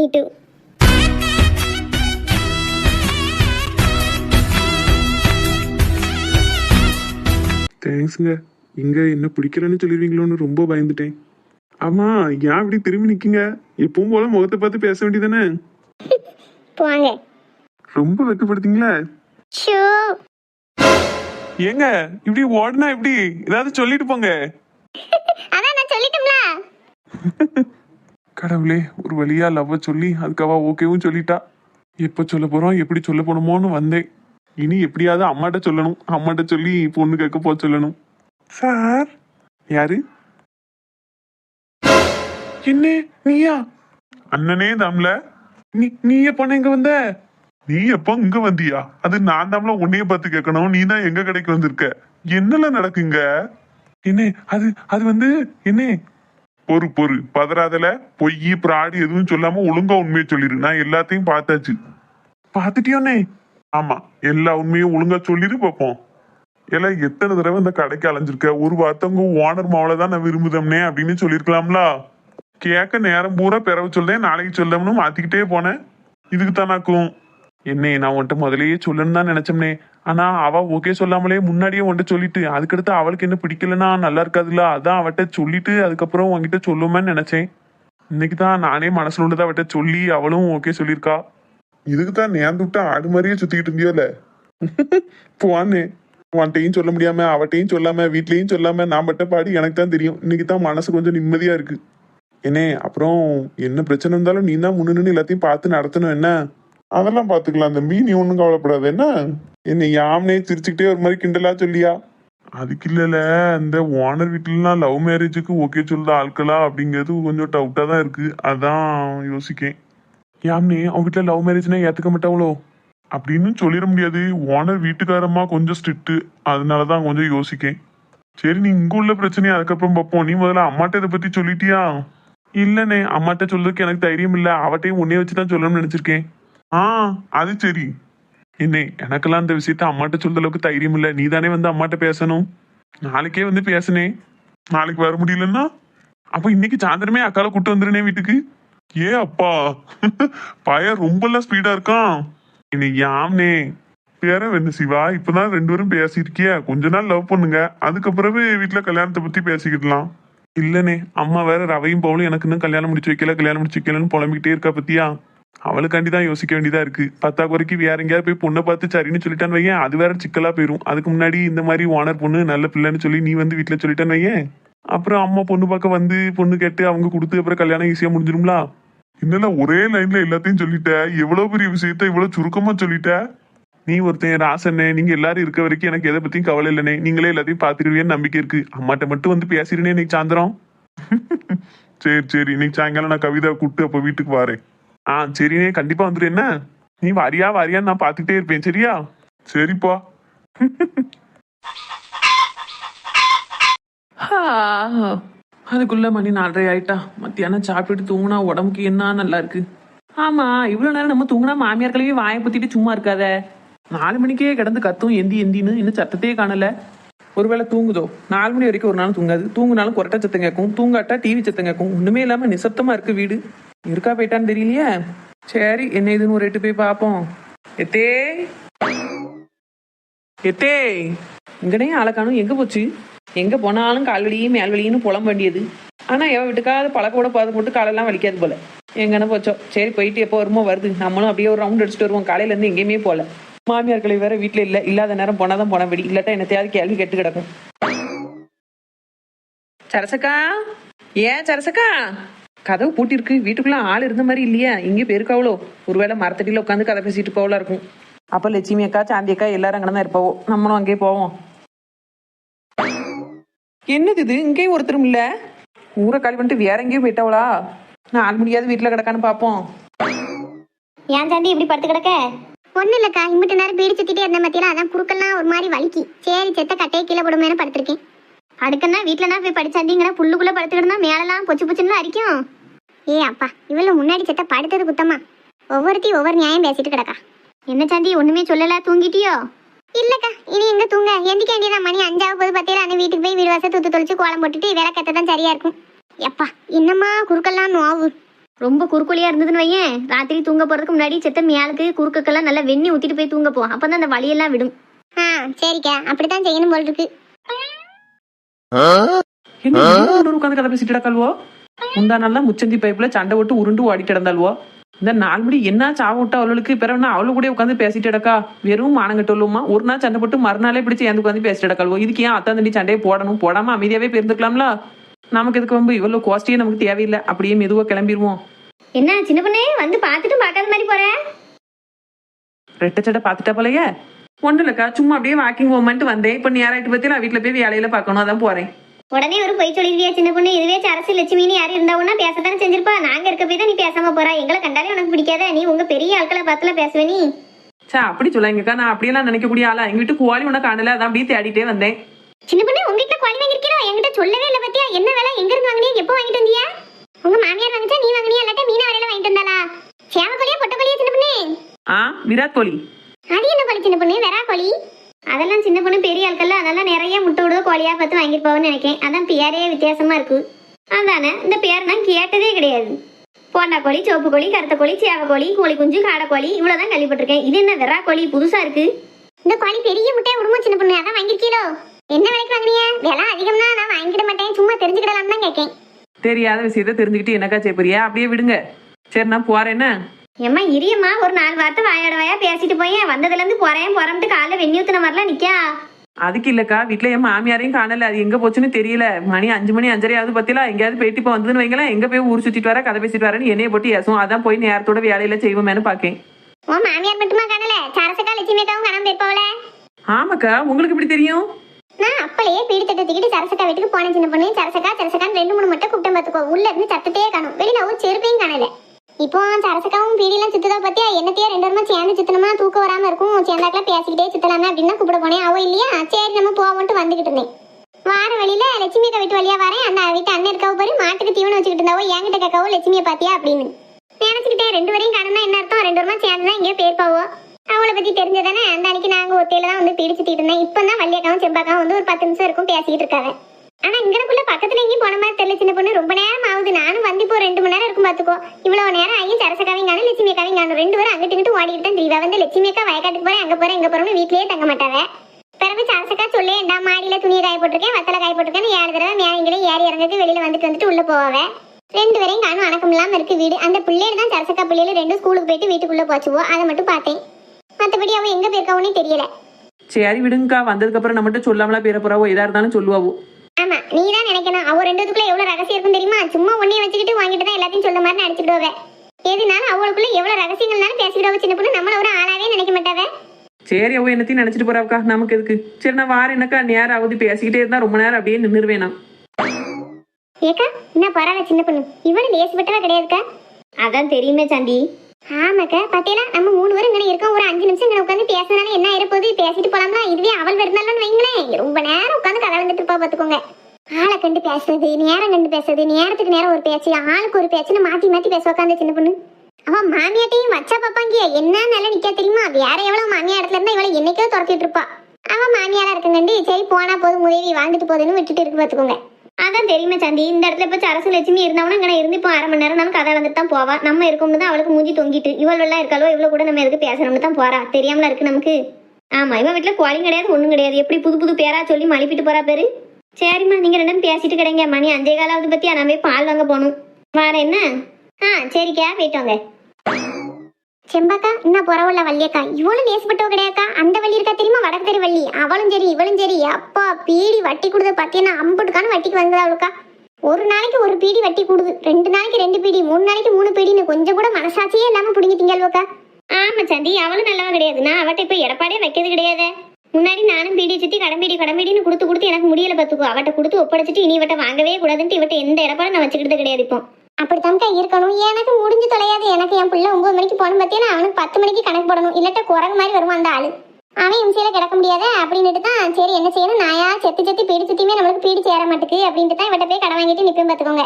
Me two தேங்க்ஸுங்க. இங்க என்ன பிடிக்கிறேன்னு சொல்லிடுவீங்களோன்னு ரொம்ப பயந்துட்டேன். ஆமா ஏன் இப்படி திரும்பி நிக்கீங்க? எப்பவும் போல முகத்தை பார்த்து பேச வேண்டியதானே போங்க. ரொம்ப வெக்கப்படுத்தீங்களா? ஏங்க இப்படி ஓடுனா எப்படி? ஏதாவது சொல்லிட்டு போங்க. அதான் நான் சொல்லிட்டோம்ல. கடவுளே ஒரு வழியா லவ்வ சொல்லி அதுக்கவா ஓகேவும் சொல்லிட்டா. எப்ப சொல்ல போறோம் எப்படி சொல்ல போனோமோன்னு வந்தேன். இனி எப்படியாவது அம்மாட்ட சொல்லணும். அம்மாட்ட சொல்லி பொண்ணு கேட்க போக சொல்லணும். சார்? யாரு? என்ன? நீயா? அண்ணனே தாம்ல. நீ நீ எப்ப இங்க வந்த? நீ எப்போ இங்க வந்தியா? அது நான் தாம்ல உன்னைய பார்த்து கேட்கணும். நீ தான் எங்க கடைக்கு வந்திருக்க? என்னல நடக்குங்க? என்ன? அது அது வந்து என்ன? பொறு பொறு. பதறாதல பொய் பிராடு எதுவும் சொல்லாம ஒழுங்கா உண்மையை சொல்லிரு. நான் எல்லாத்தையும் பார்த்தாச்சு. பார்த்துட்டியோனே ஆமா எல்லா உண்மையும் ஒழுங்கா சொல்லிடு பார்ப்போம். எல்லாம் எத்தனை தடவை இந்த கடைக்கு அலைஞ்சிருக்க? ஒரு வார்த்தைங்க ஓனர் மாவளை தான் நான் விரும்புதம்னே அப்படின்னு சொல்லியிருக்கலாம்ல கேட்க நேரம் பூரா பிறவு சொல்லேன் நாளைக்கு சொல்லணும்னு மாத்திக்கிட்டே போனேன். இதுக்கு தானாக்கும் என்னே நான் உன்கிட்ட முதலேயே சொல்லுன்னு தான் நினைச்சோம்னே. ஆனா அவ ஓகே சொல்லாமலே முன்னாடியே உன்கிட்ட சொல்லிட்டு அதுக்கடுத்து அவளுக்கு என்ன பிடிக்கலன்னா நல்லா இருக்காதுல்ல? அதான் அவட்ட சொல்லிட்டு அதுக்கப்புறம் உன்கிட்ட சொல்லுமேன்னு நினைச்சேன். இன்னைக்கு தான் நானே மனசுல உள்ளதை அவட்ட சொல்லி அவளும் ஓகே சொல்லியிருக்கா. இதுக்கு தான் நேர்ந்து விட்டு ஆடு மாதிரியே சுத்திக்கிட்டு இருந்தியோல? போவான்னு உன்ட்டையும் சொல்ல முடியாம அவட்டையும் சொல்லாம வீட்லயும் சொல்லாம நான் பட்ட பாடி எனக்கு தான் தெரியும். இன்னைக்கு தான் மனசு கொஞ்சம் நிம்மதியா இருக்கு. என்னே அப்புறம் என்ன பிரச்சனை இருந்தாலும் நீ தான் முன்னு எல்லாத்தையும் பார்த்து நடத்தணும் என்ன? அதெல்லாம் பார்த்துக்கலாம் அந்த மீனி ஒன்றும் கவலைப்படாது. என்ன? என்ன யாம்னே சிரிச்சுக்கிட்டே ஒரு மாதிரி கிண்டலா சொல்லியா? அதுக்கு இல்லைல்ல. இந்த ஓனர் வீட்டிலலாம் லவ் மேரேஜுக்கு ஓகே சொல்லுத ஆட்களா அப்படிங்கிறது கொஞ்சம் டவுட்டாக தான் இருக்கு. அதான் யோசிக்கேன். யாம்னே அவங்க வீட்டில் லவ் மேரேஜ்னா ஏற்றுக்க மாட்டாங்களோ அப்படின்னு சொல்லிட முடியாது. ஓனர் வீட்டுக்காரம்மா கொஞ்சம் ஸ்ட்ரிக்ட்டு அதனால தான் கொஞ்சம் யோசிக்கேன். சரி நீ இங்கே உள்ள பிரச்சனையை அதுக்கப்புறம் பார்ப்போம். நீ முதல்ல அம்மாட்ட இதை பற்றி சொல்லிட்டியா? இல்லைண்ணே அம்மாட்ட சொல்றதுக்கு எனக்கு தைரியம் இல்லை. அவட்டையும் உன்னே வச்சு தான் சொல்லணும்னு நினச்சிருக்கேன். ஆ அது சரி. என்ன எனக்கெல்லாம் அந்த விஷயத்த அம்மாட்ட சொல்ற அளவுக்கு தைரியம் இல்ல. நீ தானே வந்து அம்மாட்ட பேசணும். நாளைக்கே வந்து பேசுனே. நாளைக்கு வர முடியலன்னா? அப்ப இன்னைக்கு சாயந்தரமே அக்கால கூட்டு வந்துருனே வீட்டுக்கு. ஏ அப்பா. பய ரொம்பலாம் ஸ்பீடா இருக்கான். இன்னைக்கு யாம்னே. பேர என்ன சிவா இப்பதான் ரெண்டு பேரும் பேசியிருக்கிய. கொஞ்ச நாள் லவ் பண்ணுங்க. அதுக்கப்புறமே வீட்டுல கல்யாணத்தை பத்தி பேசிக்கிடலாம். இல்லனே அம்மா வேற ரவையும் போல எனக்கு இன்னும் கல்யாணம் முடிச்சு வைக்கல கல்யாணம் முடிச்சு வைக்கலன்னு புலம்பிக்கிட்டே இருக்கா பத்தியா? அவளுக்காண்டி தான் யோசிக்க வேண்டியதா இருக்கு. பத்தா குறைக்கு வேற எங்கேயாவது போய் பொண்ணை பார்த்து சரின்னு சொல்லிட்டான்னு வையேன் அது வேற சிக்கலா போயிரும். அதுக்கு முன்னாடி இந்த மாதிரி ஓனர் பொண்ணு நல்ல பிள்ளைன்னு சொல்லி நீ வந்து வீட்டுல சொல்லிட்டான்னு வையேன். அப்புறம் அம்மா பொண்ணு பார்க்க வந்து பொண்ணு கேட்டு அவங்க கொடுத்து அப்புறம் கல்யாணம் ஈஸியா முடிஞ்சிரும்ல? என்னல ஒரே லைன்ல எல்லாத்தையும் சொல்லிட்ட? எவ்வளவு பெரிய விஷயத்த இவ்வளவு சுருக்கமா சொல்லிட்ட? நீ ஒருத்தன் ராசண்ணே நீங்க எல்லாரும் இருக்க வரைக்கும் எனக்கு எதை பத்தியும் கவலை இல்லனே நீங்களே எல்லாத்தையும் பாத்துருவீன்னு நம்பிக்கை இருக்கு. அம்மாட்ட மட்டும் வந்து பேசிடுனே இன்னைக்கு சாயந்தரம். சரி சரி. இன்னைக்கு சாயங்காலம் நான் கவிதா கூப்பிட்டு அப்ப வீட்டுக்கு வரேன். ஆ சரிண்ணே கண்டிப்பா வந்துரு என்ன? நீ வரியா வரியான்னு நான் பார்த்துக்கிட்டே இருப்பேன் சரியா? சரிப்பா. அதுக்குள்ள மணி நாலரை ஆயிட்டா. மத்தியானம் சாப்பிட்டுட்டு தூங்கினா உடம்புக்கு என்ன நல்லா இருக்கு? ஆமா இவ்வளவு நேரம் நம்ம தூங்கினா மாமியார் கழுவி வாயை பத்திட்டு சும்மா இருக்காத. நாலு மணிக்கே கிடந்து கத்தும் எந்தி எந்தின்னு இன்னும் சத்தத்தையே காணல. ஒருவேளை தூங்குதோ? நாலு மணி வரைக்கும் ஒரு நாள் தூங்காது. தூங்குனாலும் கொரட்டை சத்தம் கேட்கும். தூங்காட்டா டிவி சத்தம் கேட்கும். ஒண்ணுமே இல்லாம நிசப்தமா இருக்கு வீடு. இருக்கா போயிட்டான்னு தெரியலையே? சரி என்ன இதுன்னு ஒரு எட்டு போய் பார்ப்போம். எத்தே. எத்தே. இங்கனே ஆளக்கானும் எங்க போச்சு? எங்க போனாலும் கால் கால்வலியும் மேல்வலியும் புலம் வேண்டியது. ஆனா எவ விட்டுக்காத பழக்க கூட பாது போட்டு காலெல்லாம் வலிக்காது போல. எங்கன்னு போச்சோ. சரி போயிட்டு எப்போ வருமோ வருது. நம்மளும் அப்படியே ஒரு ரவுண்ட் அடிச்சுட்டு வருவோம். காலையில இருந்து எங்கேயுமே போல. மாமியார்களை வேற வீட்டுல இல்ல இல்லாத நேரம் போனாதான் போன வெடி. இல்லாட்டா என்னத்தையாவது கேள்வி கெட்டு கிடக்கும். சரசக்கா? ஏன் சரசக்கா? கதவு பூட்டிருக்கு. வீட்டுக்குள்ள ஆள் இருந்த மாதிரி இல்லையா. இங்கே போயிருக்காவளோ ஒருவேளை மரத்தடியில் உட்காந்து கதை பேசிட்டு போவலா இருக்கும். அப்போ லட்சுமி அக்கா சாந்தி அக்கா எல்லாரும் அங்கே தான் இருப்பாவோ? நம்மளும் அங்கேயே போவோம். என்னது இது? இங்கேயும் ஒருத்தரும் இல்ல? ஊரை கால் பண்ணிட்டு வேற எங்கேயும் போயிட்டவளா? நான் ஆள் முடியாது வீட்டுல கிடக்கான்னு பார்ப்போம். ஏன் சாந்தி இப்படி படுத்து கிடக்க? ஒண்ணு இல்லக்கா இம்பிட்டு நேரம் பீடி சுத்திட்டே இருந்த மத்தியில அதான் குறுக்கெல்லாம் ஒரு மாதிரி வலிக்கு. சரி செத்த கட்டையை கீழே போடுமேனு படுத்திருக்கேன். அடுக்கன்னா வீட்டுலனா போய் படிச்சாண்டிங்கிற புல்லுக்குள்ள படுத்துக்கிட்டு மேலெல்லாம் பொச்சு பொச்சுன்னு அரிக்கும். ஏ அப்பா இவ்வளவு முன்னாடி செத்த படுத்தது குத்தமா? ஒவ்வொருத்தையும் ஒவ்வொரு நியாயம் பேசிட்டு கிடக்கா. என்ன சாந்தி ஒண்ணுமே சொல்லல தூங்கிட்டியோ? இல்லக்கா இனி எங்க தூங்க? எந்திக்க வேண்டியதான் மணி அஞ்சாவது போது பத்தியில அந்த வீட்டுக்கு போய் வீடு வாசல் தூத்து தொளிச்சு கோலம் போட்டுட்டு விளக்கத்தை தான் சரியா இருக்கும். எப்பா என்னம்மா குறுக்கெல்லாம் நோவு? ரொம்ப குறுக்குழியா இருந்ததுன்னு வையேன். ராத்திரி தூங்க போறதுக்கு முன்னாடி செத்த மியாளுக்கு குறுக்கெல்லாம் நல்லா வெண்ணி ஊத்திட்டு போய் தூங்க போ. அப்பதான் அந்த வலியெல்லாம் விடும். ஆ சரிக்கா. அப்படித்தான் செய்யணும் போல் இருக்கு என்ன உட்காந்து கதை பேசிட்டு கல்வோ முந்தா நல்லா முச்சந்தி பைப்புல சண்டை விட்டு உருண்டு ஓடிட்டு கிடந்தாள்வோ? இந்த நாலு மணி என்ன சாவ விட்டா அவளுக்கு? பிறகு அவளு கூட உட்காந்து பேசிட்டு இடக்கா வெறும் மானங்கட்டலுமா ஒரு நாள் சண்டை போட்டு மறுநாளே பிடிச்சி ஏந்து உட்காந்து பேசிட்டு இடக்காள்வோ இதுக்கு ஏன் அத்தாந்தண்டி சண்டையை போடணும்? போடாம அமைதியாவே போயிருந்துக்கலாம்ல நமக்கு எதுக்கு வந்து இவ்வளவு கோஷ்டியே நமக்கு தேவையில்லை. அப்படியே மெதுவா கிளம்பிடுவோம் என்ன சின்ன பொண்ணே வந்து பார்த்துட்டு பார்க்காத மாதிரி போற? ரெட்டை சட்டை பார்த்துட்டா போலயே? ஒன்றும் இல்லக்கா சும்மா அப்படியே வாக்கிங் போமான்ட்டு வந்தேன். இப்போ நேராயிட்டு பத்தி நான் வீட்டில் போய் வேலையில பார்க்கணும் அதான் போறேன். உடனே ஒரு பொய் சொல்லிருவியா சின்ன பொண்ணு? இதுவே அரசு லட்சுமின்னு யாரும் இருந்தாவுன்னா பேசத்தானே செஞ்சிருப்பா. நாங்க இருக்க போய் தான் நீ பேசாம போறா. எங்களை கண்டாலே உனக்கு பிடிக்காத. நீ உங்க பெரிய ஆட்களை பார்த்துல பேசுவ நீ. சே அப்படி சொல்லாங்கக்கா நான் அப்படியெல்லாம் நினைக்கக்கூடிய ஆளா? எங்க வீட்டு கோழி உனக்கு காணல. அதான் அப்படியே தேடிட்டே வந்தேன். சின்ன பொண்ணு உங்க வீட்டுல குழந்தை வாங்கிருக்கீங்களோ என்கிட்ட சொல்லவே இல்ல பத்தியா? என்ன வேலை? எங்க இருந்து வாங்கினீங்க? எப்போ வாங்கிட்டு வந்தியா உங்க மாமியார் வாங்கிச்சா நீ வாங்கினியா? இல்லாட்ட மீனா வரையில வாங்கிட்டு வந்தாளா? சேவ கோழியா பொட்ட கோழியா சின்ன பொண்ணு? ஆ விராட் கோழி. அது என்ன கோழி சின்ன பொண்ணு? வெறா கோழி. அதெல்லாம் சின்ன பொண்ணு பெரிய ஆட்கள் அதெல்லாம் நிறைய முட்டை விடுவ கோழியா பார்த்து வாங்கிருப்பாவன்னு நினைக்கேன். அதான் பேரே வித்தியாசமா இருக்கு. அதானே இந்த பேர் நான் கேட்டதே கிடையாது. போண்டா கோழி சிவப்பு கோழி கருத்த கோழி சேவ கோழி கோழி குஞ்சு காடை கோழி இவ்வளவுதான் கேள்விப்பட்டிருக்கேன். இது என்ன வெறா கோழி புதுசா இருக்கு? இந்த கோழி பெரிய முட்டையை விடுமோ சின்ன பொண்ணு? அதான் வாங்கிருக்கீலோ என்ன விலைக்கு வாங்குனீங்க? விலை அதிகம்னா நான் வாங்கிட மாட்டேன். சும்மா தெரிஞ்சுக்கிடலாம் தான் கேட்கேன். தெரியாத விஷயத்த தெரிஞ்சுக்கிட்டு என்னக்கா செய்ய அப்படியே விடுங்க. சரி நான் போறேன். ஏம்மா இரியம்மா. ஒரு நாலு வார்த்தை வாயோட வாயா பேசிட்டு போய் வந்ததுல இருந்து போறேன் போறம்ட்டு காலைல வெண்ணி ஊத்துன மாதிரிலாம் நிக்கா அதுக்கு இல்லக்கா. வீட்டுல என் மாமியாரையும் காணல. அது எங்க போச்சுன்னு தெரியல. மணி அஞ்சு மணி அஞ்சரையாவது பத்தில எங்கேயாவது போயிட்டு இப்போ வந்ததுன்னு வைங்களேன். எங்க போய் ஊர் சுத்திட்டு வர கதை பேசிட்டு வரேன்னு என்னைய போட்டு ஏசும். அதான் போய் நேரத்தோட வேலையில செய்வோமேனு பாக்கேன். உன் மாமியார் மட்டுமா காணல? சரசக்கா லட்சுமி அக்காவும் காணாம ஆமாக்கா. உங்களுக்கு எப்படி தெரியும்? நான் அப்பளையே பீடி தட்டை தூக்கிட்டு சரசக்கா வீட்டுக்கு போனேன் சின்ன பொண்ணு. சரசக்கா சரசக்கான்னு ரெண்டு மூணு மட்டும் குட்டம் பார்த்துக்கோ. உள்ள இருந்து சத்தத்தையே காணும். வெளியில ஒரு செருப்பையும் காணல. இப்போ சரசக்காவும் பீடிலாம் சுத்ததா பத்தியா என்னத்தையே ரெண்டு வருமா சேர்ந்து சுத்தணுமா? தூக்கம் வராம இருக்கும். சேர்ந்தாக்கெல்லாம் பேசிக்கிட்டே சுத்தலாமே அப்படின்னு கூப்பிட போனேன். அவ இல்லையா? சரி நம்ம போவோம்ட்டு வந்துகிட்டு இருந்தேன். வார வழியில லட்சுமி அக்கா வீட்டு வழியா வரேன். அந்த வீட்டு அண்ணன் இருக்காவ பாரு. மாட்டுக்கு தீவனம் வச்சுக்கிட்டு இருந்தாவோ? என்கிட்ட கேட்காவோ லட்சுமியை பாத்தியா அப்படின்னு. நினைச்சுக்கிட்டே ரெண்டு வரையும் காணும்னா என்ன அர்த்தம்? ரெண்டு வருமா சேர்ந்து தான் எங்கேயோ போயிருப்பாவோ அவளை பத்தி தெரிஞ்சதானே? அந்த அன்னைக்கு நாங்க ஒத்தையில தான் வந்து பிடிச்சிட்டு இருந்தேன். இப்போ தான் வள்ளியக்காவும் செம்பாக்காவும் வந்து ஒரு பத்து நிமிஷம் இருக்கும் பேசிட்டு இருக்காங்க ஆனா இங்கனக்குள்ள பக்கத்துல எங்கேயும் போன மாதிரி தெரியல சின்ன பொண்ணு. ரொம்ப நேரம் ஆகுது. நானும் வந்து இப்போ ரெண்டு மணி நேரம் இருக்கும் பாத்துக்கோ. இவ்வளவு நேரம் ஆகியும் சரசக்காவையும் காணும் லட்சுமி அக்காவையும் காணும். ரெண்டு பேரும் அங்கிட்டு இங்கிட்டு ஓடிட்டு தான் தெரியவா வந்து லட்சுமி அக்கா வயக்காட்டுக்கு போறேன் அங்க போறேன் இங்க போறோம்னு வீட்லயே தங்க மாட்டாவே. பிறகு சரசக்கா சொல்லி ஏண்டா மாடியில துணியை காய போட்டிருக்கேன் வத்தல காய போட்டிருக்கேன் ஏழு தடவை மேயங்களே ஏறி இறங்கிட்டு வெளியில வந்துட்டு வந்துட்டு உள்ள போவே ரெண்டு பேரையும் காணும் அணக்கம் இல்லாம இருக்கு வீடு. அந்த பிள்ளைகள் தான் சரசக்கா பிள்ளைகள் ரெண்டும் ஸ்கூலுக்கு போயிட்டு வீட்டுக்குள்ள போச்சுவோ அதை மட்டும் பார்த்தேன். மத்தபடி அவ எங்க போயிருக்காவுன்னே தெரியல. சரி விடுங்கக்கா. வந்ததுக்கு அப்புறம் நம்மகிட்ட சொல்லாமலா பேர போறாவோ எதா இருந்தாலும் சொல்லுவாவோ. ஆமா நீ தான் நினைக்கணும். அவ ரெண்டுத்துக்குள்ள எவ்வளவு ரகசியம் இருக்கும் தெரியுமா? சும்மா ஒன்னைய வச்சுக்கிட்டு வாங்கிட்டு தான் எல்லாத்தையும் சொல்ல மாதிரி நடிச்சுக்கிடுவ எதுனாலும் அவளுக்குள்ள எவ்வளவு ரகசியங்கள்னாலும் பேசிக்கிடுவ சின்ன பொண்ணு நம்மள ஒரு ஆளாவே நினைக்க மாட்டாவ. சரி அவ என்னத்தையும் நினைச்சிட்டு போறாக்கா நமக்கு எதுக்கு? சரி நான் வாரேன். என்னக்கா நேரம் ஆகுது பேசிக்கிட்டே இருந்தா ரொம்ப நேரம் அப்படியே நின்றுவேன் நான். ஏக்கா என்ன பரவாயில்ல சின்ன பொண்ணு. இவனு லேசுப்பட்டவ கிடையாதுக்கா. அதான் தெரியுமே சாண்டி. ஆமாக்கா பாத்தீங்களா? நம்ம மூணு பேரும் இங்கே இருக்கோம். ஒரு அஞ்சு நிமிஷம் இங்கே உட்காந்து பேசினாலும் என்ன இருப்போது பேசிட்டு போலாம்னா இதுவே அவள் வருந்தாலும் வைங்களேன். ரொம்ப நேரம் உட்காந்து கதை வந்துட்டு இருப்பா பாத்துக்கோங்க. ஆளை கண்டு பேசுறது நேரம் கண்டு பேசுறது நேரத்துக்கு நேரம் ஒரு பேச்சு ஆளுக்கு ஒரு பேச்சுன்னு மாத்தி மாத்தி பேச உட்காந்து சின்ன பொண்ணு. அவன் மாமியாட்டையும் வச்சா பாப்பாங்க என்ன நல்லா நிக்க தெரியுமா? வேற எவ்வளவு மாமியா இடத்துல இருந்தா இவளை என்னைக்கோ துரத்திட்டு இருப்பா. அவன் மாமியாரா இருக்கங்கண்டு. சரி போனா போதும் உதவி வாழ்ந்துட்டு போகுதுன்னு விட்டுட்டு இருக்கு பாத்துக்கோங்க. அதான் தெரியுமே சாந்தி. இந்த இடத்துல இப்போ சரசு லட்சுமி இருந்தவனா இங்கே இருந்து இப்போ அரை மணி நேரம் நம்ம கதை வந்துட்டு தான் போவா. நம்ம இருக்கோம்னு தான் அவளுக்கு மூஞ்சி தொங்கிட்டு. இவ்வளோலாம் எல்லாம் இருக்காளோ இவ்வளவு கூட நம்ம எதுக்கு பேசணும்னு தான் போறா. தெரியாமல இருக்கு நமக்கு? ஆமா இவன் வீட்டில் கோழியும் கிடையாது ஒன்றும் கிடையாது. எப்படி புது புது பேரா சொல்லி மழுப்பிட்டு போறா பேரு? சரிம்மா நீங்க ரெண்டும் பேசிட்டு கிடைங்க. மணி அஞ்சே காலாவது பத்தி நான் போய் பால் வாங்க போகணும். வேற என்ன? ஆ சரிக்கா போயிட்டு வாங்க. செம்பாக்கா இன்னும் பரவாயில்ல வள்ளியக்கா. இவ்வளவு நேசப்பட்டவ கிடையாக்கா? அந்த வழி இருக்க வடக்கு தெரு வள்ளி. அவளும் சரி இவளும் சரி. அப்பா பீடி வட்டி கொடுத்த பார்த்தீங்கன்னா அம்புட்டுக்கான வட்டிக்கு வந்ததா அவளுக்கா? ஒரு நாளைக்கு ஒரு பீடி வட்டி கொடுது. ரெண்டு நாளைக்கு ரெண்டு பீடி மூணு நாளைக்கு மூணு பீடின்னு கொஞ்சம் கூட மனசாட்சியே இல்லாம பிடிங்கிட்டீங்க அல்வாக்கா? ஆமா சந்தி அவளும் நல்லவா கிடையாது. நான் அவட்ட இப்ப எடப்பாடே வைக்கிறது கிடையாது. முன்னாடி நானும் பீடி சுத்தி கடம்பீடி கடம்பீடின்னு கொடுத்து கொடுத்து எனக்கு முடியல பார்த்துக்கோ அவட்ட கொடுத்து ஒப்படைச்சிட்டு இனி இவட்ட வாங்கவே கூடாதுன்ட்டு இவட்ட எந்த இடப்பாடும் நான் வச்சுக்கிட்டது கிடையாது இப்போ. அப்படித்தான்க்கா இருக்கணும். எனக்கு முடிஞ்சு தொலையாது. எனக்கு என் பிள்ளை ஒன்பது மணிக்கு போகணும் பார்த்தீங்கன்னா அவனுக்கு பத்து மணிக்கு கணக்கு போடணும். இல்லாட்ட குரங்கு மாதிரி வருவான் அந்த ஆளு. அவன் இம்சையில கிடக்க முடியாத அப்படின்ட்டு தான் சரி என்ன செய்யணும்? நாயா செத்து செத்து பீடி சுத்தியுமே நம்மளுக்கு பீடி சேர மாட்டுக்கு அப்படின்ட்டு தான் இவட்ட போய் கடை வாங்கிட்டு நிப்பேன் பார்த்துக்கோங்க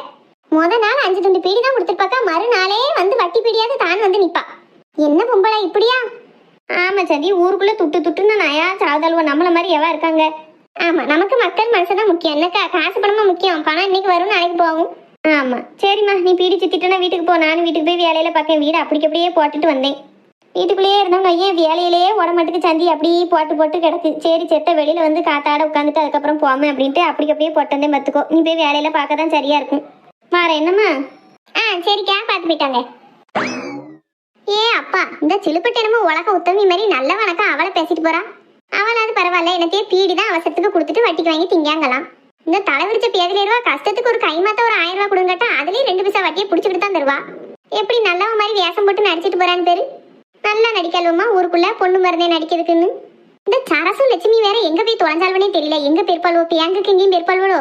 முத நாள் அஞ்சு துண்டு பீடி தான் கொடுத்துருப்பாக்கா மறுநாளே வந்து வட்டி பீடியாவது தான் வந்து நிப்பா. என்ன பொம்பளை இப்படியா? ஆமா சதி ஊருக்குள்ள துட்டு துட்டுன்னு நாயா சாவுதல்வோ நம்மள மாதிரி எவா இருக்காங்க? ஆமா நமக்கு மக்கள் மனசு தான் முக்கியம். என்னக்கா காசு பணமா முக்கியம்? பணம் இன்னைக்கு வரும் நாளைக்கு போகும். ஆமா. சரிம்மா நீ பீடி சுத்திட்டுனா வீட்டுக்கு போ. நானும் வீட்டுக்கு போய் வேலையில பார்க்கேன் வீடு அப்படிக்கு அப்படியே போட்டுட்டு வந்தேன். வீட்டுக்குள்ளேயே இருந்தோம் ஏன் வேலையிலேயே உடம்பட்டுக்கு சந்தி அப்படியே போட்டு போட்டு கிடக்கு. சரி செத்த வெளியில வந்து காத்தாட உட்காந்துட்டு அதுக்கப்புறம் போமே அப்படின்ட்டு அப்படி அப்படியே போட்டு வந்தேன் பார்த்துக்கோ. நீ போய் வேலையில பார்க்க தான் சரியா இருக்கும். வார என்னம்மா? ஆ சரிக்கா பார்த்து போயிட்டாங்க. ஏ அப்பா இந்த சிலுப்பட்டு என்னமோ உலக உத்தமி மாதிரி நல்ல வணக்கம் அவளை பேசிட்டு போறா. அவளாவது பரவாயில்ல என்னத்தையே பீடி தான் அவசரத்துக்கு கொடுத்துட்டு வட்டிக்கு வாங்கி திங்காங்கலாம் இந்த தலைவிரிச்ச பேதிலே ரூபா கஷ்டத்துக்கு ஒரு கைமாத்த ஒரு ஆயிரம் ரூபா கொடுங்கட்டா அதுலயும் ரெண்டு பைசா வட்டியை பிடிச்சிக்கிட்டு தான் தருவா. எப்படி நல்லவ மாதிரி வேஷம் போட்டு நடிச்சிட்டு போறான்னு பேரு? நல்லா நடிக்கலுமா ஊருக்குள்ள பொண்ணு மருந்தே நடிக்கிறதுக்குன்னு? இந்த சரசு லட்சுமி வேற எங்க போய் தொலைஞ்சால்வனே தெரியல. எங்க பெருப்பாள்வோ பியாங்குக்கு எங்கேயும் பேர்பாள்வோ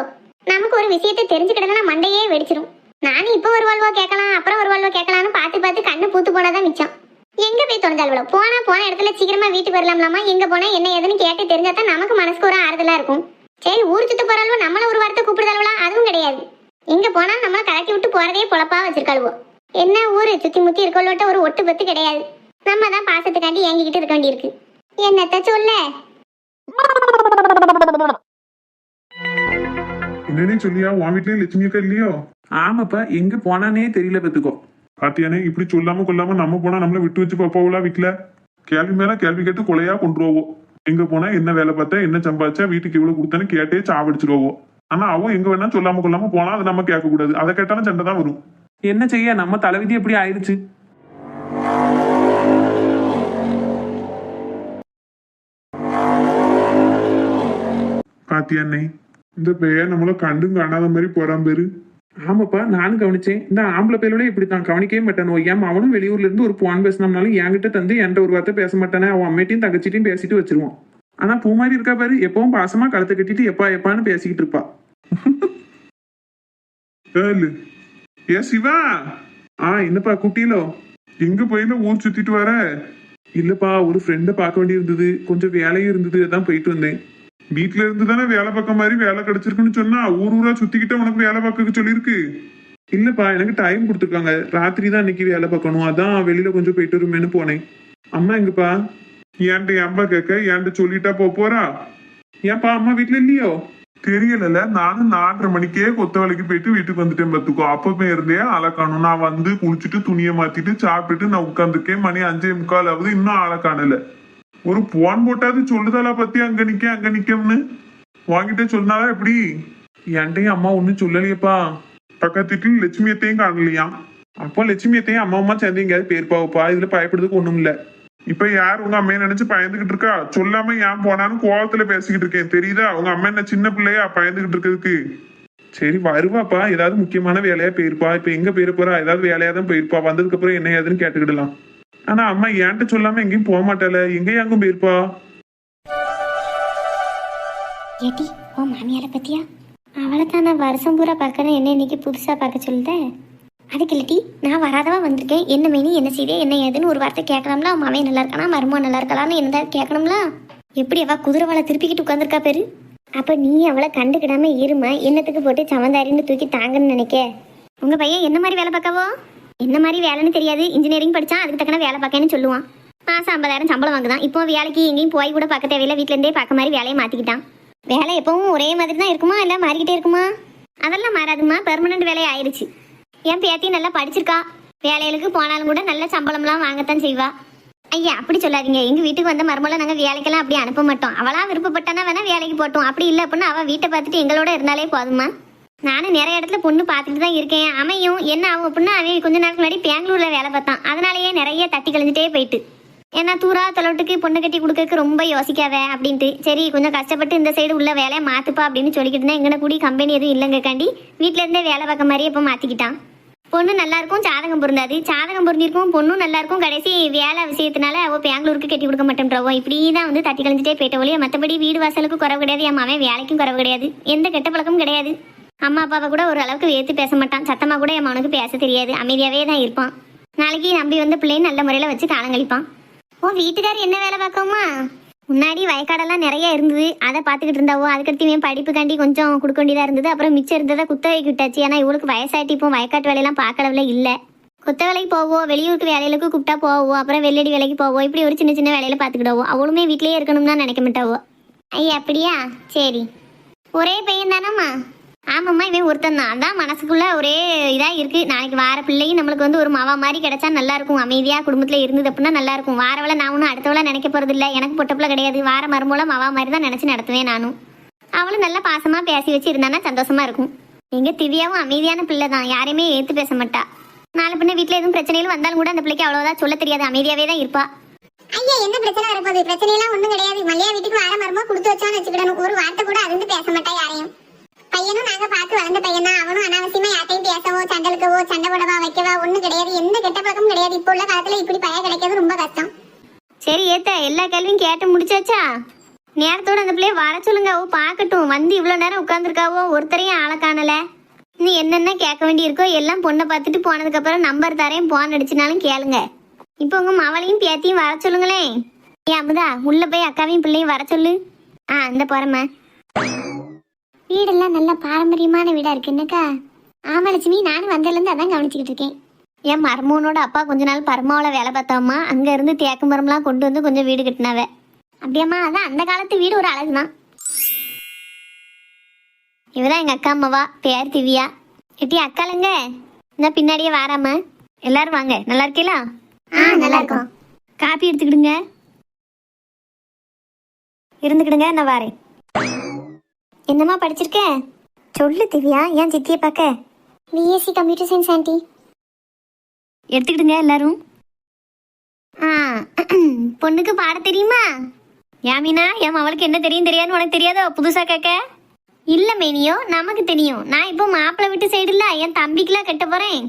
நமக்கு ஒரு விஷயத்தை தெரிஞ்சுக்கிட்டதுன்னா மண்டையே வெடிச்சிரும். நானும் இப்போ ஒரு வாழ்வோ கேட்கலாம் அப்புறம் ஒரு வாழ்வோ கேட்கலாம்னு பார்த்து பார்த்து கண்ணு பூத்து போனாதான் மிச்சம். எங்க போய் தொலைஞ்சாலுவளோ? போனா போன இடத்துல சீக்கிரமா வீட்டுக்கு வரலாம்லாமா? எங்க போனா என்ன ஏதுன்னு கேட்டு தெரிஞ்சாதான் நமக்கு மனசுக்கு ஒரு ஆறுதலா இருக்கும். சரி ஊர் சுத்த போறாளோ நம்மள ஒரு வாரத்தை கூப்பிடுதாள்வளா? அதுவும் கிடையாது. எங்க போனா நம்மள கலட்டி விட்டு போறதே பொழப்பா வச்சிருக்காளுவோ? என்ன ஊரு? சுத்தி முத்தி இருக்கவளோட்ட ஒரு ஒட்டு பத்து கிடையாது. நம்ம தான் பாசத்துக்காண்டி ஏங்கிக்கிட்டு இருக்க வேண்டியிருக்கு. என்னத்த சொல்ல? என்னன்னே சொல்லியா? உன் வீட்லயும் லட்சுமி அக்கா இல்லையோ? ஆமாப்பா எங்க போனானே தெரியல பத்துக்கோ பாத்தியானே இப்படி சொல்லாம கொள்ளாம நம்ம போனா நம்மள விட்டு வச்சு பாப்பாவுலா வீட்டுல கேள்வி மேல கேள்வி கேட்டு கொலையா கொண்டுருவோம் எங்க போனா என்ன வேலை பார்த்தா என்ன சம்பாதிச்சா வீட்டுக்கு இவ்வளவு கொடுத்தேன்னு கேட்டே சாவடிச்சிருவோம் ஆனா அவன் எங்க வேணா சொல்லாம கொள்ளாம போனா அதை நம்ம கேட்க கூடாது அதை கேட்டாலும் சண்டை தான் வரும். என்ன செய்ய? நம்ம தலைவிதி எப்படி ஆயிடுச்சு? பாத்தியானே இந்த பையன் நம்மள கண்டும் காணாத மாதிரி போறான் பேரு. ஆமாப்பா நானும் கவனிச்சேன். இந்த ஆம்பளை பையலோட இப்படி தான் கவனிக்கவே மாட்டானோ. ஏன் அவனும் வெளியூர்ல இருந்து ஒரு போன் பேசினோம்னாலும் என்கிட்ட தந்து என்கிட்ட ஒரு வார்த்தை பேச மாட்டானே. அவன் அம்மைட்டையும் தங்கச்சிட்டையும் பேசிட்டு வச்சிருவான். ஆனா பூ மாதிரி இருக்கா பாரு. எப்பவும் பாசமா கழுத்தை கட்டிட்டு எப்பா எப்பான்னு பேசிக்கிட்டு இருப்பா. ஏ சிவா. ஆ என்னப்பா குட்டியிலோ எங்க போயில ஊர் சுத்திட்டு வர? இல்லப்பா ஒரு ஃப்ரெண்டை பார்க்க வேண்டியிருந்தது. கொஞ்சம் வேலையும் இருந்தது. அதான் போயிட்டு வந்தேன். வீட்ல இருந்து தானே வேலை பார்க்க மாதிரி வேலை கிடைச்சிருக்குன்னு சொன்னா ஊர் ஊரா சுத்திக்கிட்ட உனக்கு வேலை பார்க்க சொல்லியிருக்கு. இல்லப்பா எனக்கு டைம் கொடுத்துருக்காங்க. ராத்திரி தான் இன்னைக்கு வேலை பார்க்கணும். அதான் வெளியில கொஞ்சம் போயிட்டு வருமேன்னு போனேன். அம்மா எங்கப்பா? ஏன்ட்ட ஏன்பா கேட்க ஏன்ட்ட சொல்லிட்டா போ போறா? ஏன்ப்பா அம்மா வீட்டுல இல்லையோ? தெரியலல. நானும் நாலரை மணிக்கே கொத்த வேலைக்கு போயிட்டு வீட்டுக்கு வந்துட்டேன் பத்துக்கோ அப்பமே இருந்தே அழக்காணும் நான் வந்து குளிச்சுட்டு துணியை மாத்திட்டு சாப்பிட்டுட்டு நான் உட்காந்துருக்கேன் மணி அஞ்சே முக்கால் ஆகுது. இன்னும் ஆளை ஒரு போன் போட்டாது சொல்லுதாளா பத்தி? அங்க நிக்க அங்க நிக்கம்னு. வாங்கிட்டே சொன்னாலா எப்படி? என்கிட்டயும் அம்மா ஒண்ணும் சொல்லலையேப்பா. பக்கத்து லட்சுமியத்தையும் காணலையா அப்போ லட்சுமி அத்தையும் அம்மா அம்மா சேர்ந்து எங்கேயாவது போயிருப்பாவுப்பா. இதுல பயப்படுறதுக்கு ஒண்ணும் இல்ல. இப்ப யார் உங்க அம்மையை நினைச்சு பயந்துகிட்டு இருக்கா? சொல்லாம ஏன் போனான்னு கோவத்துல பேசிக்கிட்டு இருக்கேன். தெரியுதா? உங்க அம்மா என்ன சின்ன பிள்ளையா பயந்துகிட்டு இருக்கிறதுக்கு? சரி வருவாப்பா. ஏதாவது முக்கியமான வேலையா போயிருப்பா. இப்ப எங்க போயிருப்பா ஏதாவது வேலையா தான் போயிருப்பா. வந்ததுக்கு அப்புறம் என்ன ஏதுன்னு கேட்டுக்கிடலாம். ஆனா அம்மா என்கிட்ட சொல்லாம எங்கேயும் போக மாட்டாள. எங்கேயும் போயிருப்பா ஏட்டி ஓ மாமியாரை பத்தியா? அவளை நான் வருஷம் பூரா பார்க்கறேன் என்ன இன்னைக்கு புதுசாக பார்க்க சொல்லுதேன் அதுக்கு இல்லட்டி நான் வராதவா வந்திருக்கேன். என்ன மெனி என்ன செய்தே என்ன ஏதுன்னு ஒரு வார்த்தை கேட்கலாம்ல அவன் மாமே நல்லா இருக்கானா? மருமோ நல்லா இருக்கலாம்னு என்ன கேட்கணும்ல? எப்படி அவ குதிரை வாழை திருப்பிக்கிட்டு உட்காந்துருக்கா பேரு. அப்ப நீ அவளை கண்டுக்கிடாம இருமா என்னத்துக்கு போட்டு சமந்தாரின்னு தூக்கி தாங்கன்னு நினைக்க? உங்க பையன் என்ன மாதிரி வேலை பார்க்கவோ? என்ன மாதிரி வேலைன்னு தெரியாது. இன்ஜினியரிங் படிச்சா அதுக்கு தக்கன வேலை பார்க்கன்னு சொல்லுவான். மாசம் ஐம்பதாயிரம் சம்பளம் வாங்குதான். இப்போ வேலைக்கு எங்கேயும் போய் கூட பார்க்க தேவையில்லை. வீட்டிலேருந்தே பார்க்க மாதிரி வேலையை மாற்றிக்கிட்டான் வேலை எப்பவும் ஒரே மாதிரி தான் இருக்குமா? இல்லை மாறிக்கிட்டே இருக்குமா? அதெல்லாம் மாறாதுமா பெர்மனன்ட் வேலை ஆயிடுச்சு என் பேத்தி நல்லா படிச்சிருக்கா. வேலைகளுக்கு போனாலும் கூட நல்ல சம்பளம்லாம் வாங்கத்தான் செய்வா. ஐயா அப்படி சொல்லாதீங்க. எங்க வீட்டுக்கு வந்த மருமலை நாங்க வேலைக்கெல்லாம் அப்படி அனுப்ப மாட்டோம். அவளா விருப்பப்பட்டானா வேணா வேலைக்கு போட்டோம் அப்படி இல்லை அப்படின்னா அவ வீட்டை பார்த்துட்டு எங்களோட இருந்தாலே போதுமா நானும் நிறைய இடத்துல பொண்ணு பார்த்துட்டு தான் இருக்கேன். அமையும். என்ன ஆகும் அப்படின்னா அவன் கொஞ்ச நாளுக்கு முன்னாடி பெங்களூர்ல வேலை பார்த்தான். அதனாலேயே நிறைய தட்டி கழிஞ்சிட்டே போயிட்டு. ஏன்னா தூரா தொலைட்டுக்கு பொண்ணு கட்டி கொடுக்கறதுக்கு ரொம்ப யோசிக்காத அப்படின்ட்டு. சரி கொஞ்சம் கஷ்டப்பட்டு இந்த சைடு உள்ள வேலையை மாத்துப்பா அப்படின்னு சொல்லிக்கிட்டு இருந்தேன் எங்கன கூடி கம்பெனி எதுவும் இல்லைங்கக்காண்டி வீட்ல இருந்தே வேலை பார்க்க மாதிரி இப்போ மாத்திக்கிட்டான். பொண்ணு நல்லா இருக்கும் ஜாதகம் பொருந்தாது. ஜாதகம் பொருந்திருக்கும் பொண்ணும் நல்லா இருக்கும். கடைசி வேலை விஷயத்தினால அவ பெங்களூருக்கு கட்டி கொடுக்க மாட்டேன்றவோ இப்படி தான் வந்து தட்டி கழிஞ்சிட்டே போயிட்ட ஒழிய மற்றபடி வீடு வாசலுக்கு குறவு கிடையாது. என் மாவன் வேலைக்கும் குறவு கிடையாது. எந்த கெட்ட பழக்கமும் கிடையாது. அம்மா அப்பாவை கூட ஒரு அளவுக்கு பேச மாட்டான். சத்தமாக கூட என் மனுக்கு பேச தெரியாது. அமைதியாகவே தான் இருப்பான். நாளைக்கு நம்பி வந்த பிள்ளையும் நல்ல முறையில் வச்சு காலங்கழிப்பான் ஓ வீட்டுக்கார் என்ன வேலை பார்க்கோமா முன்னாடி வயக்காடெல்லாம் நிறைய இருந்தது. அதை பார்த்துக்கிட்டு இருந்தாவோ? அதுக்கடுத்து இவன் படிப்புக்காண்டி கொஞ்சம் கொடுக்க வேண்டியதாக இருந்தது. அப்புறம் மிச்சம் இருந்ததை குத்தகைக்கு விட்டாச்சு. ஏன்னா இவளுக்கு வயசாயிட்டு இப்போ வயக்காட்டு வேலையெல்லாம் பார்க்கறதுல இல்லை. கொத்த வேலைக்கு போவோம் வெளியூருக்கு வேலைகளுக்கு கூப்பிட்டா போவோம் அப்புறம் வெள்ளடி வேலைக்கு போவோம் இப்படி ஒரு சின்ன சின்ன வேலையில பார்த்துக்கிடுவோம் அவளுமே வீட்லயே இருக்கணும்னு நினைக்க மாட்டாவோ? ஐயா அப்படியா? சரி. ஒரே பையன் தானம்மா ஆமாம்மா இவன் ஒருத்தன் தான். அதான் மனசுக்குள்ள ஒரே இதாக இருக்குது நாளைக்கு வார பிள்ளையும் நம்மளுக்கு வந்து ஒரு மாவா மாதிரி கிடைச்சா நல்லா இருக்கும். குடும்பத்தில் இருந்தது அப்படின்னா நல்லா இருக்கும். வாரவளை நான் ஒன்றும் அடுத்தவளை நினைக்க போகிறதில்ல எனக்கு பொட்டப்பில் கிடையாது. வார மறுமூலம் மாவா மாதிரி தான் நினச்சி நடத்துவேன் நானும். அவளும் நல்லா பாசமாக பேசி வச்சு இருந்தானா சந்தோஷமாக இருக்கும். எங்கள் திவ்யாவும் அமைதியான பிள்ளை தான். யாரையுமே ஏற்று பேச மாட்டா. நாலு பின்ன வீட்டில் எதுவும் பிரச்சனைகள் வந்தாலும் கூட அந்த பிள்ளைக்கு அவ்வளோதான் சொல்ல தெரியாது. அமைதியாகவே தான் இருப்பா. ஐயா என்ன பிரச்சனை வரப்போகுது? பிரச்சனை எல்லாம் கிடையாது. மல்லியா வீட்டுக்கு வார மரமா கொடுத்து வச்சான்னு வச்சுக்கிடணும். ஒரு வார்த்தை கூட அது பேச மாட்டா யாரையும். பையனும் நாங்க பார்த்து வளர்ந்த பையன் தான் அவனும் அனாவசியமா யார்ட்டையும் பேசவோ சண்டலுக்கவோ சண்டை போடவா வைக்கவா ஒண்ணும் கிடையாது. எந்த கெட்ட பழக்கமும் கிடையாது. இப்போ உள்ள காலத்துல இப்படி பைய கிடைக்கிறது ரொம்ப கஷ்டம். சரி ஏத்த எல்லா கேள்வியும் கேட்டு முடிச்சாச்சா? நேரத்தோட அந்த பிள்ளைய வர சொல்லுங்க. அவ பார்க்கட்டும். வந்து இவ்வளவு நேரம் உட்காந்துருக்காவோ ஒருத்தரையும் ஆளை காணல. நீ என்னென்ன கேட்க வேண்டியிருக்கோ எல்லாம் பொண்ணை பார்த்துட்டு போனதுக்கு அப்புறம் நம்பர் தரேன். போன் அடிச்சினாலும் கேளுங்க. இப்போ உங்க மவளையும் பேத்தியும் வர சொல்லுங்களேன். ஏன் அமுதா உள்ள போய் அக்காவையும் பிள்ளையும் வர சொல்லு. ஆ இந்த போறேம்மா. வீடெல்லாம் நல்ல பாரம்பரியமான வீடா இருக்கு என்னக்கா? ஆமா லட்சுமி நானும் வந்ததுலேருந்து அதான் கவனிச்சுக்கிட்டு இருக்கேன். என் மருமகனோட அப்பா கொஞ்ச நாள் பரமாவில வேலை பார்த்தோம்மா அங்க இருந்து தேக்கு மரம்லாம் கொண்டு வந்து கொஞ்சம் வீடு கட்டினாவ. அப்படியாம்மா அதான் அந்த காலத்து வீடு ஒரு அழகுதான். இவதான் எங்க அக்கா அம்மாவா? பேர் திவ்யா. எட்டி அக்காளுங்க இந்த பின்னாடியே வாராம. எல்லாரும் வாங்க நல்லா இருக்கீங்களா ஆ நல்லா இருக்கோம். காப்பி எடுத்துக்கிடுங்க. இருந்துக்கிடுங்க நான் வாரேன். என்னம்மா படிச்சிருக்க? சொல்லு திவ்யா ஏன் சித்தியை பார்க்க? பிஎஸ்சி கம்ப்யூட்டர் சயின்ஸ் ஆண்டி எடுத்துக்கிடுங்க எல்லாரும். ஆ பொண்ணுக்கு பாட தெரியுமா? யாமினா என் அவளுக்கு என்ன தெரியும் தெரியாதுன்னு உனக்கு தெரியாதோ? புதுசா கேட்க? இல்ல மேனியோ நமக்கு தெரியும். நான் இப்போ மாப்பிள்ளை வீட்டு சைடு இல்ல என் தம்பிக்குலாம் கட்ட போறேன்.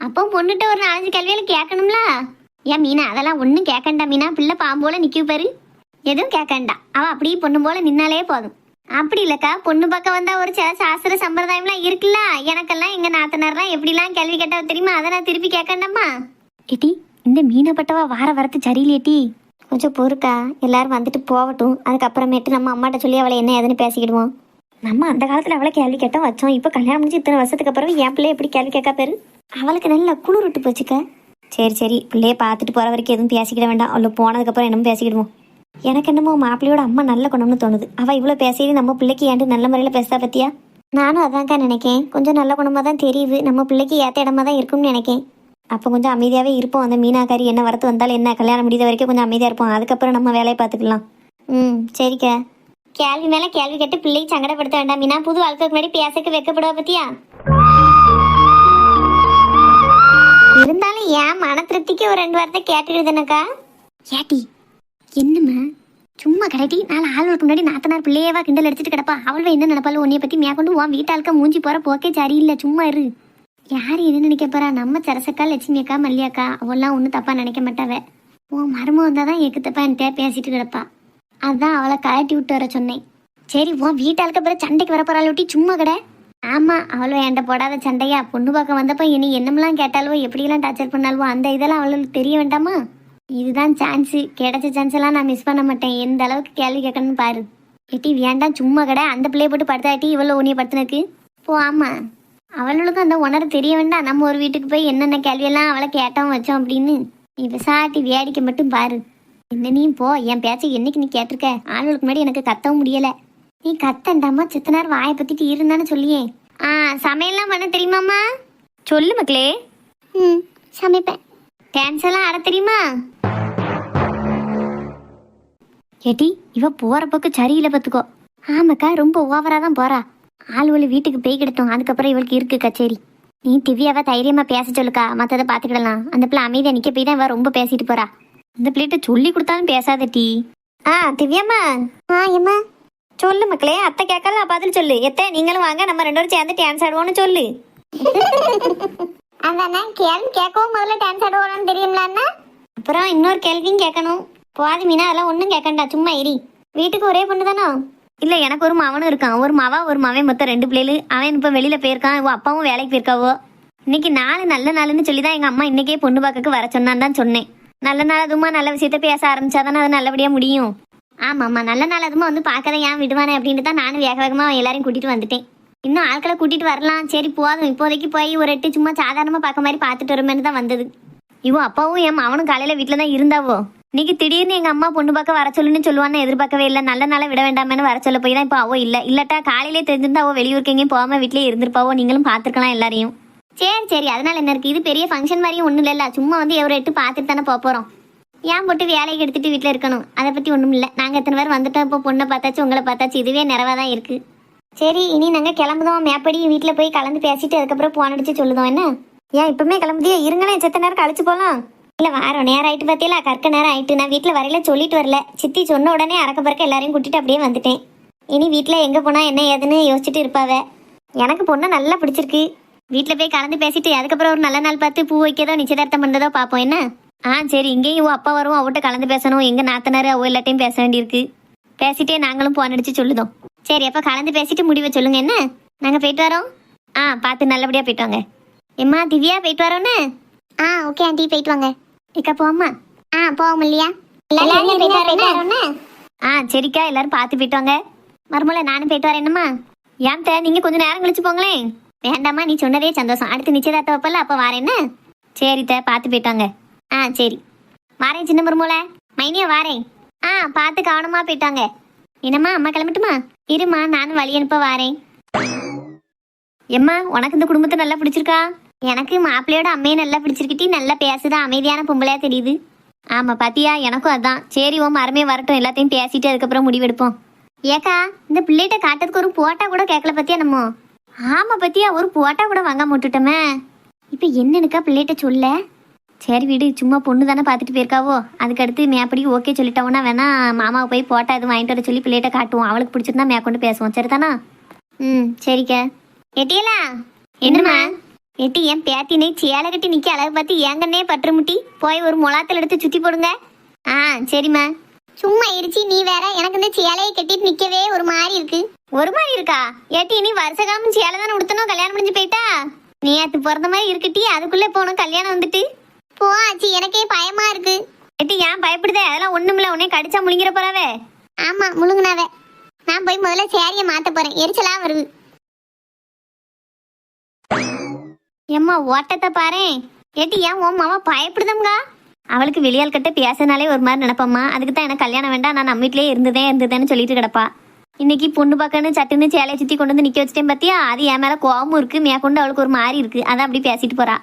அப்போ பொண்ணுகிட்ட ஒரு நாலஞ்சு கேள்வியில கேட்கணும்ல? ஏன் மீனா அதெல்லாம் ஒன்றும் கேட்கண்டா மீனா. பிள்ளை பாம்போல நிற்க பாரு. எதுவும் கேட்கண்டா அவள் அப்படியே பொண்ணு போல நின்னாலே போதும். அப்படி இல்லக்கா. பொண்ணு பக்கம் வந்தா ஒரு சில சாஸ்திர சம்பிரதாயம்லாம் இருக்குல்ல. எனக்கெல்லாம் எங்க நாத்தனார்லாம் எப்படிலாம் கேள்வி கேட்டா தெரியுமா? அதை நான் திருப்பி கேட்கண்டாமா ஏட்டி இந்த மீனப்பட்டவா வார வரத்து சரியில்லையேட்டி கொஞ்சம் பொறுக்கா. எல்லாரும் வந்துட்டு போகட்டும். அதுக்கப்புறமேட்டு நம்ம அம்மாட்ட சொல்லி அவளை என்ன ஏதுன்னு பேசிக்கிடுவோம். நம்ம அந்த காலத்துல அவளை கேள்வி கேட்டோம் வச்சோம். இப்போ கல்யாணம் முடிஞ்சு இத்தனை வருஷத்துக்கு அப்புறம் என் பிள்ளை எப்படி கேள்வி கேட்கா பேரு? அவளுக்கு நல்ல குளிர் விட்டு போச்சுக்க. சரி சரி. பிள்ளைய பார்த்துட்டு போற வரைக்கும் எதுவும் பேசிக்கிட வேண்டாம். அவளை போனதுக்கப்புறம் என்னமோ பேசிக்கிடுவோம். எனக்கு என்னமோ மாப்பிள்ளையோட அம்மா நல்ல குணம்னு தோணுது. அவ இவ்வளோ பேசியது நம்ம பிள்ளைக்கு ஏன்ட்டு நல்ல முறையில் பேசுதா பத்தியா? நானும் அதான்க்கா நினைக்கேன். கொஞ்சம் நல்ல குணமாக தான் தெரியுது. நம்ம பிள்ளைக்கு ஏற்ற இடமா தான் இருக்கும்னு நினைக்கேன். அப்போ கொஞ்சம் அமைதியாகவே இருப்போம். அந்த மீனாக்காரி என்ன வரத்து வந்தாலும் என்ன கல்யாணம் முடிந்த வரைக்கும் கொஞ்சம் அமைதியாக இருப்போம். அதுக்கப்புறம் நம்ம வேலையை பார்த்துக்கலாம். ம் சரிக்கா. கேள்வி மேலே கேள்வி கேட்டு பிள்ளையை சங்கடப்படுத்த வேண்டாம். மீனா புது வாழ்க்கைக்கு முன்னாடி பேசக்கு வைக்கப்படுவா பத்தியா? இருந்தாலும் ஏன் மன திருப்திக்கு ஒரு ரெண்டு வாரத்தை கேட்டுடுதுனக்கா கேட்டி என்னம்மா? சும்மா கடைட்டி நாலு ஆளுக்கு முன்னாடி நாத்தனார் பிள்ளையவா கிண்டல் அடிச்சிட்டு கிடப்பா. அவள் என்ன நினைப்பாலும் உன்னைய பற்றி மேற்கொண்டு உன் வீட்டாளுக்க மூஞ்சி போற போக்கே சரியில்லை சும்மா இரு. யார் என்ன நினைக்க போறா? நம்ம சரசக்கா லட்சுமி அக்கா மல்லியாக்கா அவெல்லாம் ஒன்றும் தப்பா நினைக்க மாட்டாவ. உன் மருமம் வந்தால் தான் எக்கு தப்பா என்கிட்ட பேசிட்டு கிடப்பா. அதான் அவளை கழட்டி விட்டு வர சொன்னேன். சரி உன் வீட்டாளுக்கு அப்புறம் சண்டைக்கு வர ஒட்டி சும்மா கடை. ஆமாம் அவளோ என்கிட்ட போடாத சண்டையா. பொண்ணு பார்க்க வந்தப்ப இனி என்னமெல்லாம் கேட்டாலோ எப்படியெல்லாம் டார்ச்சர் பண்ணாலோ அந்த இதெல்லாம் அவளுக்கு தெரிய வேண்டாமா? இதுதான் சான்ஸு கிடைச்ச சான்ஸ் எல்லாம் நான் மிஸ் பண்ண மாட்டேன். எந்த அளவுக்கு கேள்வி கேட்கணும்னு பாரு. எட்டி வேண்டாம் சும்மா கடை. அந்த பிள்ளைய போட்டு படுத்தாட்டி இவ்வளோ உனிய படுத்துனக்கு போ ஆமா. அவளுக்கும் அந்த உணர தெரிய வேண்டாம். நம்ம ஒரு வீட்டுக்கு போய் என்னென்ன கேள்வியெல்லாம் அவளை கேட்டோம் வச்சோம் அப்படின்னு. நீ விசாட்டி வேடிக்கை மட்டும் பாரு. என்ன நீ போ. என் பேச்சை என்னைக்கு நீ கேட்டிருக்க? ஆளுகளுக்கு முன்னாடி எனக்கு கத்தவும் முடியலை. நீ கத்தண்டாமா? சித்தனார் வாயை பற்றிட்டு இருந்தானே சொல்லியே. ஆ சமையல்லாம் பண்ண தெரியுமாம்மா? சொல்லு மக்களே. ம் சமைப்பேன். டான்ஸ் எல்லாம் ஆட தெரியுமா? ஏட்டி இவ போற பக்கம் சரியில்லை பார்த்துக்கோ. ஆமாக்கா ரொம்ப ஓவரா தான் போறா. ஆளுவலி வீட்டுக்கு போய் கிடட்டும் அதுக்கப்புறம் இவளுக்கு இருக்கு கச்சேரி. நீ திவ்யாவை தைரியமா பேச சொல்லுக்கா மற்றதை பார்த்துக்கிடலாம். அந்த பிள்ளை அமைதியா நிக்க போய் தான் இவ ரொம்ப பேசிட்டு போறா. இந்த பிள்ளைகிட்ட சொல்லி கொடுத்தாலும் பேசாத டீ. ஆ திவ்யாம்மா. ஆ ஏம்மா. சொல்லு மக்களே அத்தை கேட்கல பதில் சொல்லு. எத்த நீங்களும் வாங்க நம்ம ரெண்டு பேரும் சேர்ந்து டான்ஸ் ஆடுவோம்னு சொல்லு. அதானே கேள்வி கேட்கவும் முதல்ல டான்ஸ் ஆடுவோம்னு தெரியும்ல அப்புறம் இன்னொரு கேள்வியும் கேட்கணும். போகாது மீனா அதெல்லாம் ஒன்றும் கேட்கண்டா சும்மா எரி வீட்டுக்கு ஒரே பொண்ணு தானோ? இல்லை எனக்கு ஒரு மவனும் இருக்கான். ஒரு மவா ஒரு மவன் மொத்தம் ரெண்டு பிள்ளைகள். அவன் இப்போ வெளியில் போயிருக்கான். இவ அப்பாவும் வேலைக்கு போயிருக்காவோ? இன்னைக்கு நாள் நல்ல நாளுன்னு சொல்லி தான் எங்கள் அம்மா இன்னைக்கே பொண்ணு பார்க்கக்கு வர சொன்னான்னு தான் சொன்னேன். நல்ல நாள் அதுமா நல்ல விஷயத்த பேச ஆரம்பிச்சா தானே அது நல்லபடியாக முடியும். ஆமாம்மா நல்ல நாள் அதுமா வந்து பார்க்கதான் ஏன் விடுவானே அப்படின்ட்டு தான் நானும் வேக வேகமாக எல்லாரையும் கூட்டிகிட்டு வந்துட்டேன். இன்னும் ஆட்களை கூட்டிகிட்டு வரலாம். சரி போதும். இப்போதைக்கு போய் ஒரு எட்டு சும்மா சாதாரணமாக பார்க்க மாதிரி பார்த்துட்டு வருமேனு தான் வந்தது. இவோ அப்பாவும் என் அவனும் காலையில் வீட்டில் தான் இருந்தாவோ? இன்னைக்கு திடீர்னு எங்க அம்மா பொண்ணு பார்க்க வர சொல்லுன்னு சொல்லுவான்னு எதிர்பார்க்கவே இல்லை. நல்ல நாளாக விட வேண்டாமேனு வர சொல்ல போய் தான் இப்போ அவோ இல்லை. இல்லாட்டா காலையிலே தெரிஞ்சிருந்தா அவ வெளியூருக்கு எங்கேயும் போகாம வீட்லயே இருந்திருப்பாவோ? நீங்களும் பார்த்துருக்கலாம் எல்லாரையும். சரி சரி. அதனால என்ன இருக்குது இது பெரிய ஃபங்க்ஷன் மாதிரியும் ஒன்றும் இல்லைல்ல. சும்மா வந்து எவரை எட்டு பார்த்துட்டு தானே போக போகிறோம் ஏன் போட்டு வேலைக்கு எடுத்துட்டு வீட்டில் இருக்கணும்? அதை பற்றி ஒன்றும் இல்லை. நாங்கள் எத்தனை பேர் வந்துட்டோம். இப்போ பொண்ணை பார்த்தாச்சு உங்களை பார்த்தாச்சு. இதுவே நிறைவாக தான் இருக்கு. சரி இனி நாங்கள் கிளம்புதோம். மேப்படி வீட்டில் போய் கலந்து பேசிட்டு அதுக்கப்புறம் போன் அடிச்சு சொல்லுதோம். என்ன? ஏன் இப்பவுமே கிளம்புதியா? இருங்களேன். செத்த நேரம் கழிச்சு போகலாம்? இல்லை வாரம் நேரம் ஆயிட்டு பார்த்தீங்களா கற்க நேரம் ஆயிட்டு. நான் வீட்டில் வரையில சொல்லிட்டு வரல. சித்தி சொன்ன உடனே அறக்க பறக்க எல்லாரையும் கூட்டிட்டு அப்படியே வந்துட்டேன். இனி வீட்டில் எங்கே போனால் என்ன ஏதுன்னு யோசிச்சுட்டு இருப்பாவ. எனக்கு பொண்ணை நல்லா பிடிச்சிருக்கு. வீட்டில் போய் கலந்து பேசிட்டு அதுக்கப்புறம் ஒரு நல்ல நாள் பார்த்து பூ வைக்கதோ நிச்சயதார்த்தம் பண்ணுறதோ பார்ப்போம். என்ன? ஆ சரி இங்கேயும் உன் அப்பா வரும் அவட்ட கலந்து பேசணும். எங்கள் நாத்தனார் அவ எல்லாத்தையும் பேச வேண்டியிருக்கு. பேசிட்டே நாங்களும் போன் அடிச்சு சொல்லுதோம். சரி அப்போ கலந்து பேசிட்டு முடிவை சொல்லுங்க. என்ன? நாங்கள் போயிட்டு வரோம்? ஆ பார்த்து நல்லபடியாக போயிட்டு வாங்க. எம்மா திவ்யா போயிட்டு வரோன்னு ஆ ஓகே ஆண்டி போயிட்டு வாங்க. இக்கா போம்மா. ஆ போவோம் இல்லையா? எல்லாரும் போயிட்டு வரோன்னு ஆ சரிக்கா. எல்லாரும் பார்த்து போயிட்டு வாங்க. மறுமலை நானும் போயிட்டு வரேன். என்னம்மா? ஏன் தே நீங்க கொஞ்சம் நேரம் கழிச்சு போங்களேன். வேண்டாம்மா நீ சொன்னதே சந்தோஷம். அடுத்து நிச்சயதார்த்த வைப்பல அப்போ வரேன்னு சரி தே பார்த்து போயிட்டாங்க ஆ சரி. வாரேன் சின்ன மருமலை மைனியா வாரேன். ஆ பார்த்து கவனமா போயிட்டாங்க என்னம்மா அம்மா கிளம்பட்டுமா? இருமா நானும் வழி அனுப்ப வாரேன். எம்மா உனக்கு இந்த குடும்பத்தை நல்லா பிடிச்சிருக்கா? எனக்கு மாப்பிள்ளையோட அம்மையை நல்லா பிடிச்சிருக்கிட்டி நல்லா பேசுதான் அமைதியான பொம்பளையா தெரியுது. ஆமா பாத்தியா எனக்கும் அதான். சரி ஓ மரமே வரட்டும் எல்லாத்தையும் பேசிட்டு அதுக்கப்புறம் முடிவெடுப்போம். ஏக்கா இந்த பிள்ளைகிட்ட காட்டுறதுக்கு ஒரு போட்டா கூட கேட்கல பத்தியா நம்ம? ஆமா பத்தியா ஒரு போட்டா கூட வாங்க முட்டுட்டோமே இப்போ என்னனுக்கா பிள்ளைகிட்ட சொல்ல? சரி வீடு சும்மா பொண்ணு தானே பார்த்துட்டு போயிருக்காவோ? அதுக்கடுத்து மேப்படி ஓகே சொல்லிட்டோம்னா வேணா மாமாவை போய் போட்டா எதுவும் வாங்கிட்டு வர சொல்லி பிள்ளைகிட்ட காட்டுவோம். அவளுக்கு பிடிச்சிருந்தா மேற்கொண்டு பேசுவோம் சரிதானா? ம் சரிக்கா. எட்டியலா? என்னம்மா? எட்டி என் பேத்தினை சேலை கட்டி நிக்க அழகு பார்த்து ஏங்கன்னே பற்று முட்டி போய் ஒரு முலாத்தில் எடுத்து சுத்தி போடுங்க. ஆ சரிம்மா. சும்மா இருச்சி நீ வேற எனக்கு இந்த சேலையை கட்டிட்டு நிக்கவே ஒரு மாதிரி இருக்கு. ஒரு மாதிரி இருக்கா? ஏட்டி நீ வருஷ காலம் சேலை தானே உடுத்தணும் கல்யாணம் முடிஞ்சு போயிட்டா? நீ அது பிறந்த மாதிரி இருக்கட்டி அதுக்குள்ளே போகணும் கல்யாணம் வந்துட்டு. போ ஆச்சி எனக்கே பயமா இருக்கு. ஏட்டி ஏன் பயப்படுதே? அதெல்லாம் ஒண்ணுமில்ல உன்னே கடிச்சா முழுங்கிற போறாவே. ஆமா முழுங்குனாவே. நான் போய் முதல்ல சேரியை மாத்த போறேன். எரிச்சலா வருது. எம்மா ஓட்டத்தை பாரேன் ஏட்டி ஏன் உன் மாமா பயப்படுதம்கா? அவளுக்கு வெளியால் கிட்ட பேசினாலே ஒரு மாதிரி நினப்பம்மா. அதுக்கு தான் எனக்கு கல்யாணம் வேண்டாம். நான் நம்ம வீட்லயே இருந்ததே இருந்ததேன்னு சொல்லிட்டு கிடப்பா. இன்னைக்கு பொண்ணு பக்கம்னு சட்டுன்னு சேலையை சுத்தி கொண்டு வந்து நிக்க வச்சிட்டேன் பாத்தியா? அது என் மேல கோவமும் இருக்கு. மேற்கொண்டு அவளுக்கு ஒரு மாதிரி இருக்கு. அதான் அப்படி பேசிட்டு போறா.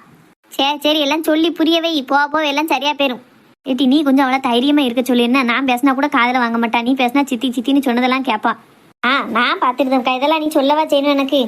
சரி சரி எல்லாம் சொல்லி புரியவே. இப்போ போக எல்லாம் சரியா போயிரும். ஏட்டி நீ கொஞ்சம் அவளை தைரியமா இருக்க சொல்லி. என்ன நான் பேசினா கூட காதில் வாங்க மாட்டா. நீ பேசினா சித்தி சித்தின்னு சொன்னதெல்லாம் கேப்பா. ஆ நான் பார்த்துட்டு இதெல்லாம் நீ சொல்லவா செய்யணும் எனக்கு?